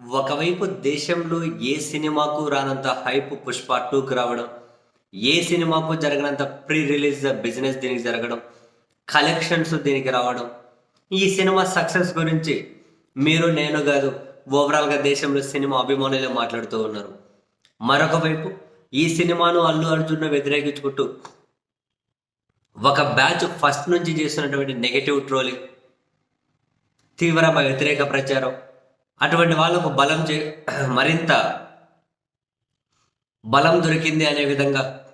ఒకవైపు దేశంలో ఏ సినిమాకు రానంత హైప్ పుష్ప టూకి రావడం ఏ సినిమాకు జరగనంత ప్రీ రిలీజ్ బిజినెస్ దీనికి జరగడం కలెక్షన్స్ దీనికి రావడం ఈ సినిమా సక్సెస్ గురించి మీరు నేను కాదు ఓవరాల్గా దేశంలో సినిమా అభిమానులే మాట్లాడుతూ ఉన్నారు. మరొక వైపు ఈ సినిమాను అల్లు అర్జున్ను వ్యతిరేకించుకుంటూ ఒక బ్యాచ్ ఫస్ట్ నుంచి చేస్తున్నటువంటి నెగటివ్ ట్రోలింగ్ తీవ్రమైన వ్యతిరేక ప్రచారం అటువంటి వాళ్ళకు బలం చే మరింత బలం దొరికింది అనే విధంగా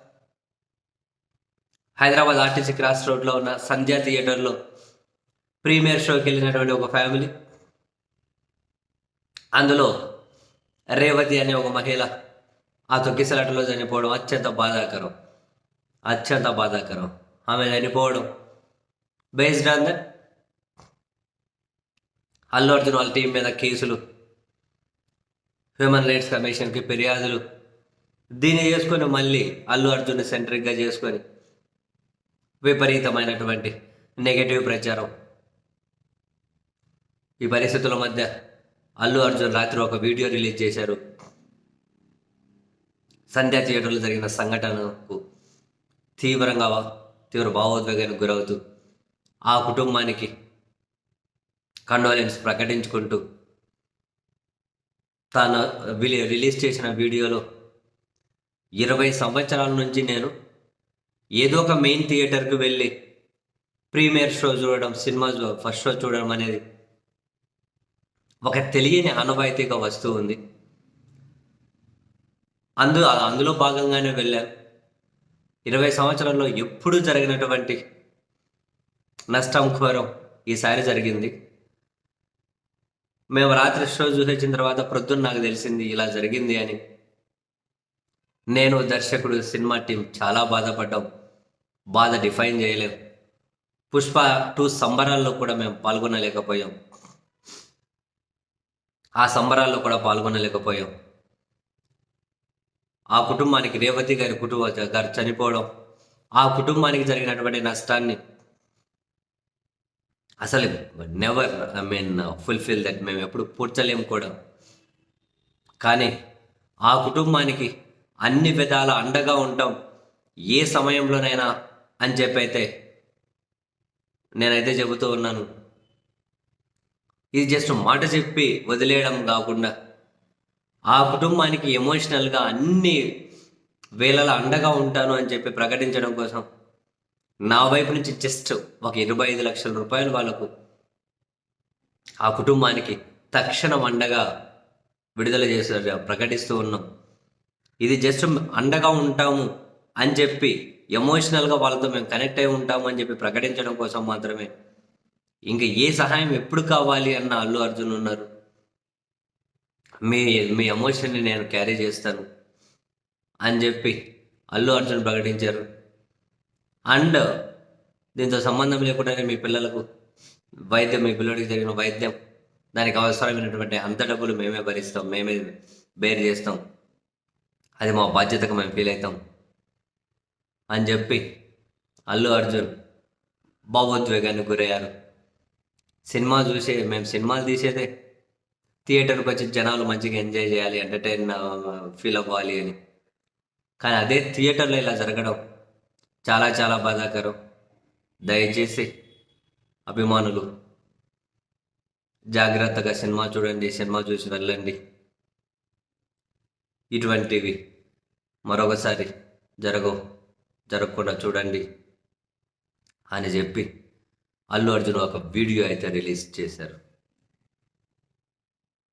హైదరాబాద్ ఆర్టీసీ క్రాస్ రోడ్లో ఉన్న సంధ్యా థియేటర్లో ప్రీమియర్ షోకి వెళ్ళినటువంటి ఒక ఫ్యామిలీ. అందులో రేవతి అనే ఒక మహిళ ఆ తొక్కిసలాటలో చనిపోవడం అత్యంత బాధాకరం. అత్యంత బాధాకరం. ఆమె చనిపోవడం based on that Allu Arjun వాళ్ళ టీం మీద కేసులు హ్యూమన్ రైట్స్ కమిషన్కి ఫిర్యాదులు. దీన్ని చేసుకొని మళ్ళీ అల్లు అర్జున్ సెంట్రిక్గా చేసుకొని విపరీతమైనటువంటి నెగటివ్ ప్రచారం. ఈ పరిస్థితుల మధ్య అల్లు అర్జున్ రాత్రి ఒక వీడియో రిలీజ్ చేశారు. సంధ్యా థియేటర్లో జరిగిన సంఘటనకు తీవ్రంగా తీవ్ర భావోద్వేగానికి గురవుతూ ఆ కుటుంబానికి కండోలెన్స్ ప్రకటించుకుంటూ తాను విలి రిలీజ్ చేసిన వీడియోలో ఇరవై సంవత్సరాల నుంచి నేను ఏదో ఒక మెయిన్ థియేటర్కి వెళ్ళి ప్రీమియర్ షో చూడడం సినిమా ఫస్ట్ షో చూడడం అనేది ఒక తెలియని ఆనవాయితీగా వస్తూ ఉంది. అందు అందులో భాగంగానే వెళ్ళాను ఇరవై సంవత్సరాల్లో ఎప్పుడూ జరిగినటువంటి నష్టం ఘోరం ఈసారి జరిగింది. మేము రాత్రి షో చూసేసిన తర్వాత ప్రొద్దున నాకు తెలిసింది ఇలా జరిగింది అని. నేను దర్శకుడు సినిమా టీం చాలా బాధపడ్డాం. బాధ డిఫైన్ చేయలేం. పుష్ప టూ సంబరాల్లో కూడా మేము పాల్గొనలేకపోయాం. ఆ సంబరాల్లో కూడా పాల్గొనలేకపోయాం. ఆ కుటుంబానికి రేవతి గారి కుటుంబ గారు చనిపోవడం ఆ కుటుంబానికి జరిగినటువంటి నష్టాన్ని అసలు never I mean fulfil that మేము ఎప్పుడు పూడ్చలేము కూడా. కానీ ఆ కుటుంబానికి అన్ని విధాల అండగా ఉంటాం. ఏ సమయంలోనైనా అని చెప్పి అయితే నేనైతే చెబుతూ ఉన్నాను. ఇది జస్ట్ మాట చెప్పి వదిలేయడం కాకుండా ఆ కుటుంబానికి ఎమోషనల్గా అన్ని వేళల అండగా ఉంటాను అని చెప్పి ప్రకటించడం కోసం నా వైపు నుంచి జస్ట్ ఒక ఇరవై ఐదు లక్షల రూపాయలు వాళ్ళకు ఆ కుటుంబానికి తక్షణం అండగా విడుదల చేశారు ప్రకటిస్తూ ఉన్నాం. ఇది జస్ట్ అండగా ఉంటాము అని చెప్పి ఎమోషనల్గా వాళ్ళతో మేము కనెక్ట్ అయి ఉంటాము అని చెప్పి ప్రకటించడం కోసం మాత్రమే. ఇంకా ఏ సహాయం ఎప్పుడు కావాలి అన్న అల్లు అర్జున్ ఉన్నారు. మీ మీ ఎమోషన్ని నేను క్యారీ చేస్తాను అని చెప్పి అల్లు అర్జున్ ప్రకటించారు. అండ్ దీంతో సంబంధం లేకుండానే మీ పిల్లలకు వైద్యం మీ పిల్లడికి జరిగిన వైద్యం దానికి అవసరమైనటువంటి అంత డబ్బులు మేమే భరిస్తాం మేమే బేర్ చేస్తాం. అది మా బాధ్యతకు మేము ఫీల్ అవుతాం. అని చెప్పి అల్లు అర్జున్ భావోద్వేగానికి గురయ్యారు. సినిమా చూసే మేము సినిమాలు తీసేదే. థియేటర్కి వచ్చి జనాలు మంచిగా ఎంజాయ్ చేయాలి ఎంటర్టైన్ ఫీల్ అవ్వాలి అని. కానీ అదే థియేటర్లో ఇలా జరగడం చాలా చాలా బాధాకరం. దయచేసి అభిమానులు జాగ్రత్తగా సినిమా చూడండి సినిమా చూసి వెళ్ళండి. ఇటువంటివి మరొకసారి జరగవు జరగకుండా చూడండి అని చెప్పి అల్లు అర్జున్ ఒక వీడియో అయితే రిలీజ్ చేశారు.